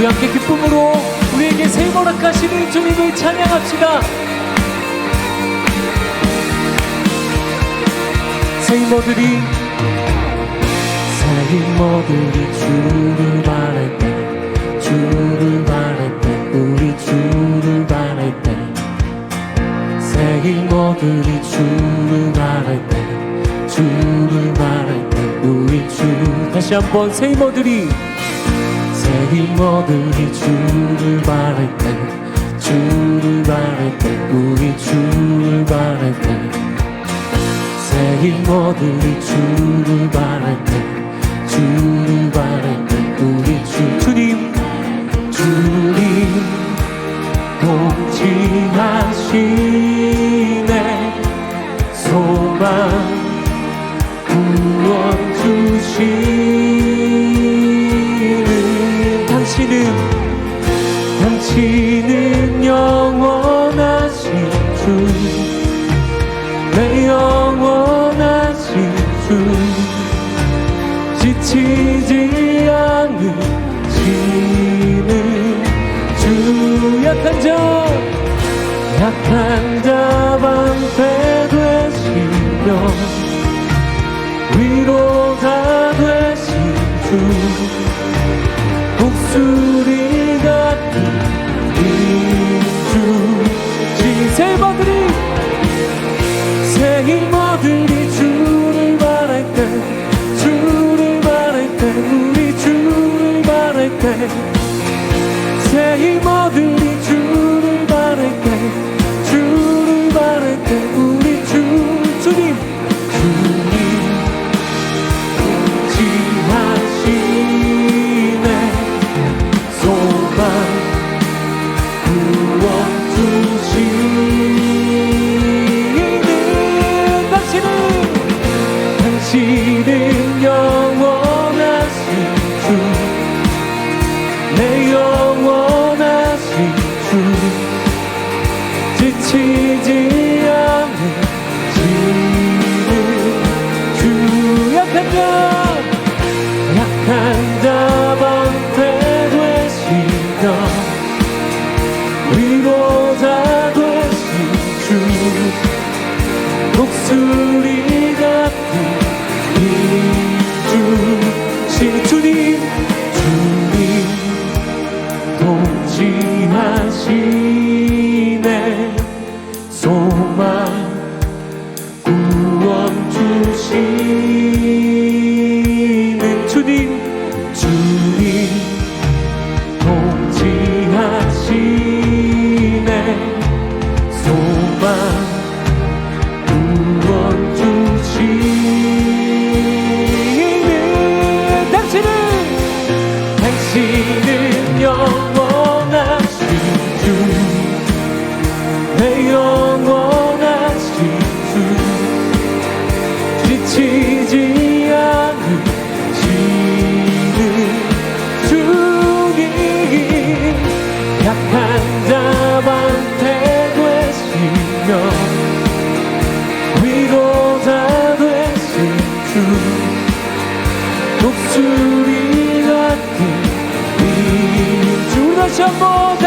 우리 함께 기쁨으로 우리에게 새 허락하시는 주님을 찬양합시다. 새 힘들이 주를 바랄 때 주를 바랄 때 우리 주를 바랄 때새 힘들이 주를 바랄 때 주를 바랄 때 우리 주 다시 한번 새 힘들이 새 힘들이 주를 바랄 때 주를 바랄 때 우리 주를 바랄 때. 새 힘들이 주를 바랄 때 주를 바랄 때 우리 주 주님 주님 동치하시네. 소망 구원 주시는 당신은 영원하신 주. 내 영원하신 주. 지치지 않으시는 주. 약한 자 약한 walking 당신은 영 이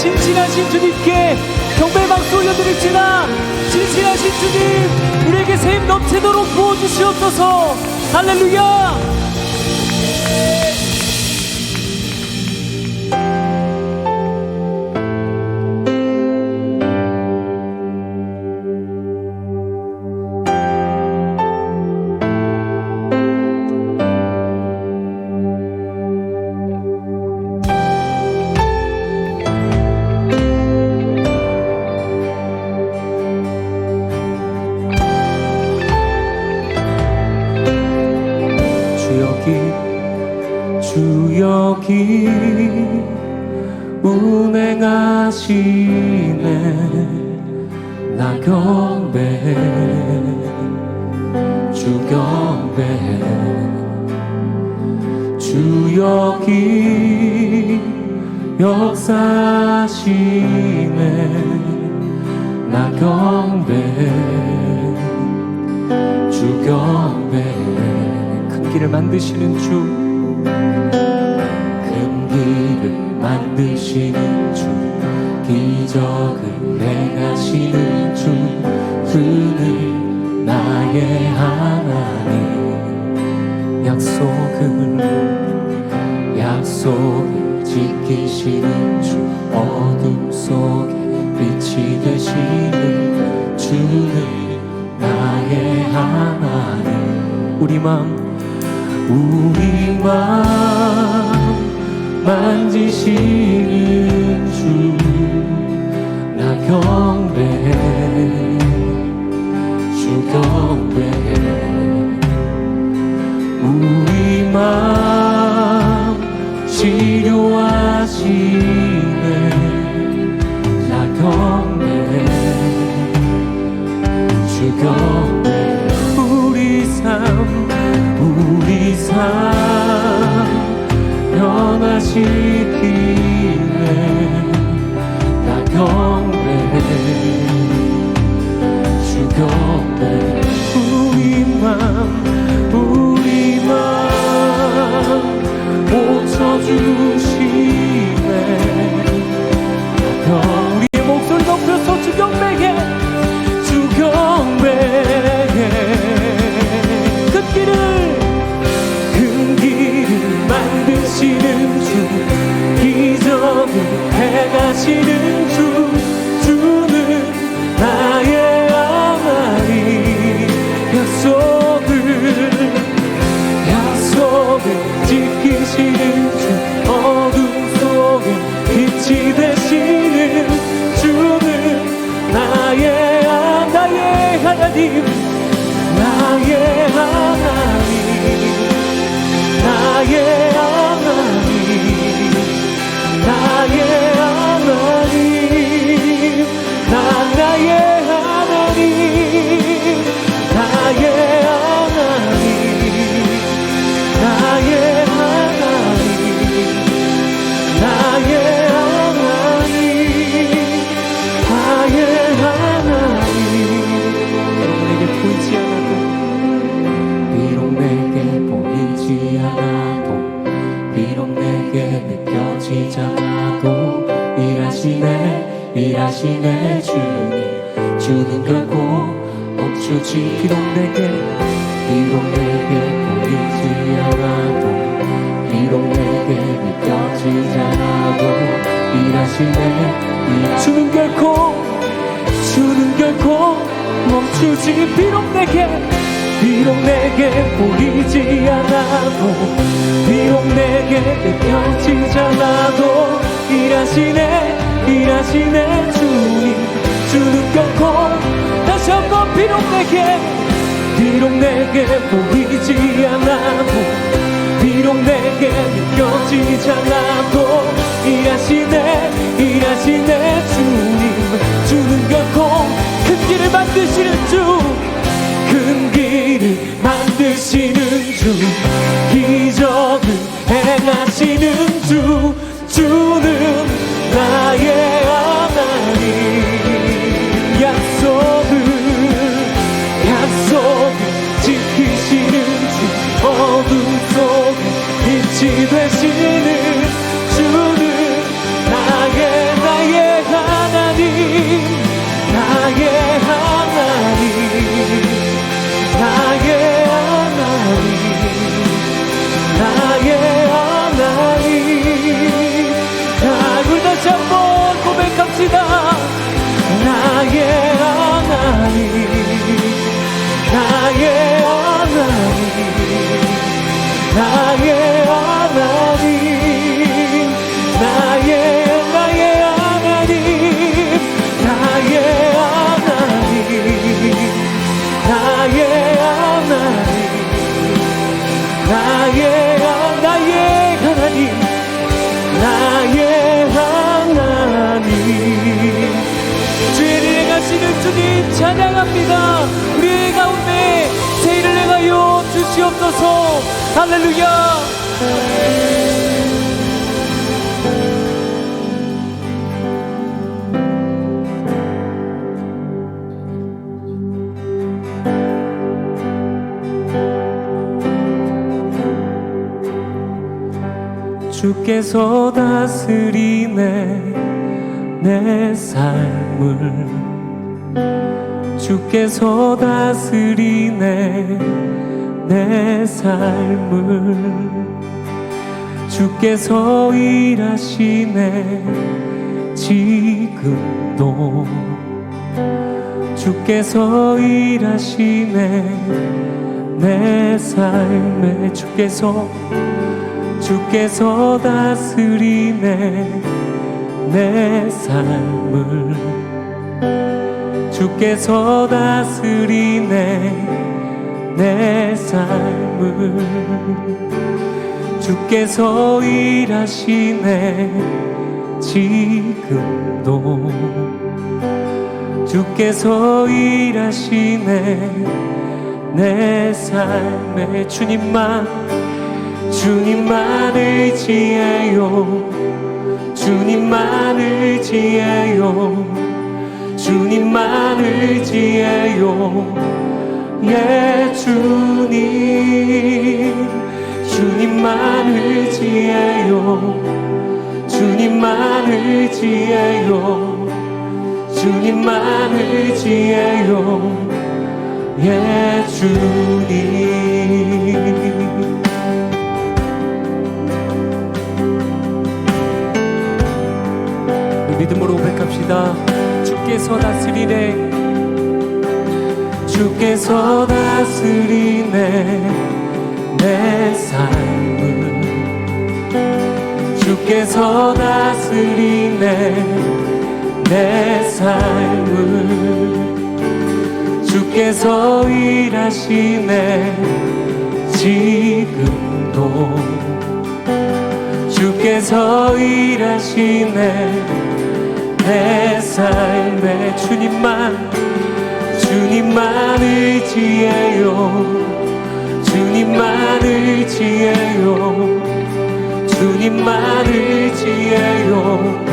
신실하신 주님께 경배 박수 올려드립시다. 신실하신 주님 우리에게 샘 넘치도록 부어주시옵소서. 할렐루야 행하시네. 나 경배해 주 경배해 주 여기 역사하시네. 나 경배해 주 경배해 큰 길을 만드시는 주. 큰 길을 만드시는 주 기적을 행하시는 주 汽笛 비록 내게 보이지 않아도 비록 내게 느껴지지 않아도 일하시네 일하시네 주님. 주는 결코 다시 한번 비록 내게 비록 내게 보이지 않아도 비록 내게 느껴지지 않아도 일하시네 일하시네 주님. 주는 결코 큰 길을 만드시는 주 큰 길을 만드시는 주 기적을 행하시는 주 주는 나의 하나님. 약속을 약속을 지키시는 주 어둠 속에 빛이 되시는 하나님 나의 하나님 찬양합니다. 우리 가운데 세일을 행하여 주시옵소서. 할렐루야. 주께서 다스리네 내 삶을 주께서 다스리네 내 삶을. 주께서 일하시네 지금도. 주께서 일하시네 내 삶에. 주께서 주께서 다스리네 내 삶을 주께서 다스리네 내 삶을. 주께서 일하시네 지금도. 주께서 일하시네 내 삶에 주님만 주님만 의지해요 주님만 의지해요 주님만 의지해요. 예 주님. 주님만 의지해요. 주님만 의지해요. 주님만 의지해요. 예 주님. 믿음으로 고백합시다 주께서 다스리네. 주께서 다스리네. 내 삶을. 주께서 다스리네. 내 삶을. 주께서 일하시네. 지금도. 주께서 일하시네 내 삶에 주님만 주님만 의지해요. 주님만 의지해요. 주님만 의지해요.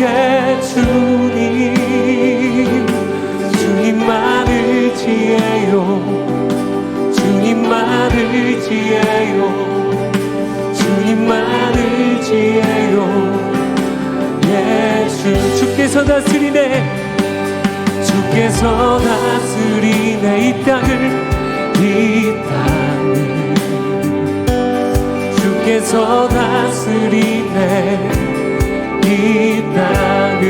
예 주님. 주님만 의지해요. 주님만 의지해요 주께서 다스리네 이 땅을 이 땅을. 주께서 다스리네 이 땅을.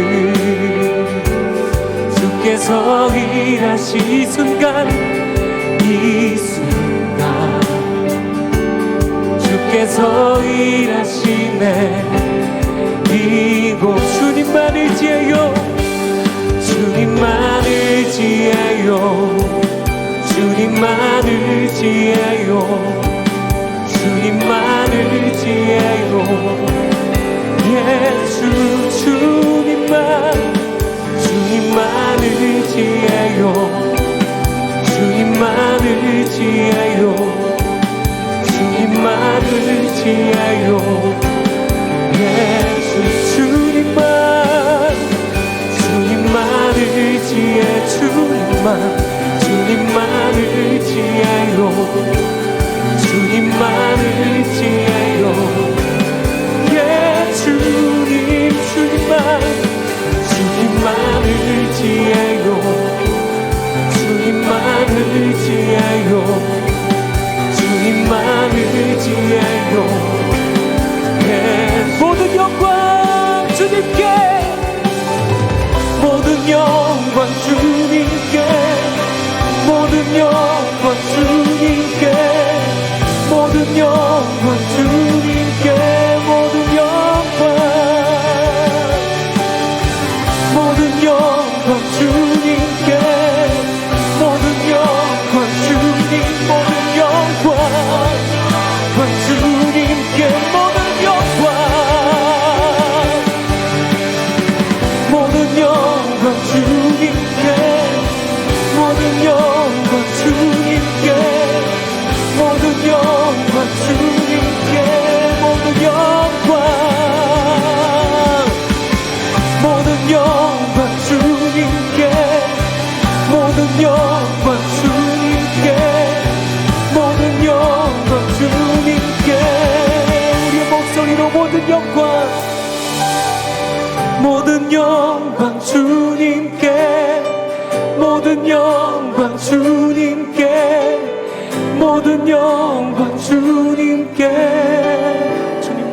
주께서 일하시 이 순간 이 순간. 주께서 일하시네 이곳 주님만 의지해요. 주님만 의 지해요. 주님만 의지해요. 주님만 의지해요. 예수 주님만 주님만 의지해요. 주님만 의지해요. 주님만 의지해요 주님만 주님만 의지해요 주님만 의지해요 예 주님 주님만 주님만 의지해요 주님만 의지해요 주님만 의지해요 예, 모든 영광 주님께 모든 영광 주 모든 영광 주님께 모든 영광 주님께 모든 영광 주님께 모든 영광 주님께 모든 영광 주님께. 우리의 목소리로 모든 영광 모든 영광 주님께 모든 영광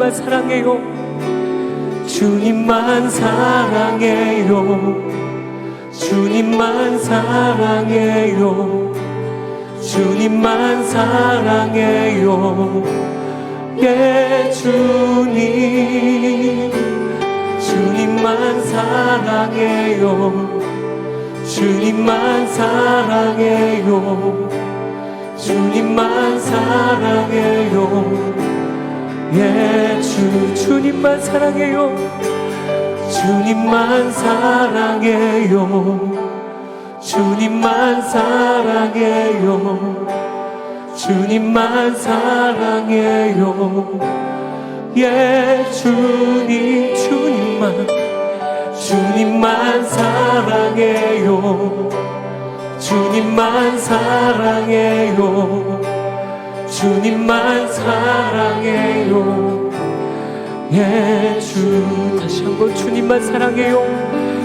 만 사랑해요. 주님만 사랑해요. 주님만 사랑해요. 주님만 사랑해요. 예 주님. 주님만 사랑해요 주님만 사랑해요. 주님만 사랑해요. 예 주 주님만 사랑해요. 주님만 사랑해요. 주님만 사랑해요. 주님만 사랑해요. 예 주님 주님만 주님만 사랑해요. 주님만 사랑해요. 주님만 사랑해요. 예 주 다시 한번 주님만 사랑해요.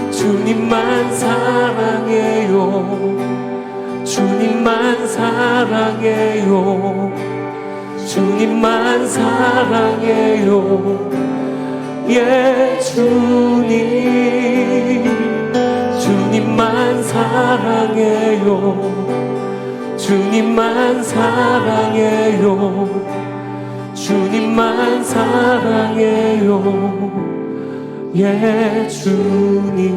주님만 사랑해요. 주님만 사랑해요. 주님만 사랑해요 예 주님 주님만 사랑해요. 주님만 사랑해요. 주님만 사랑해요. 예 주님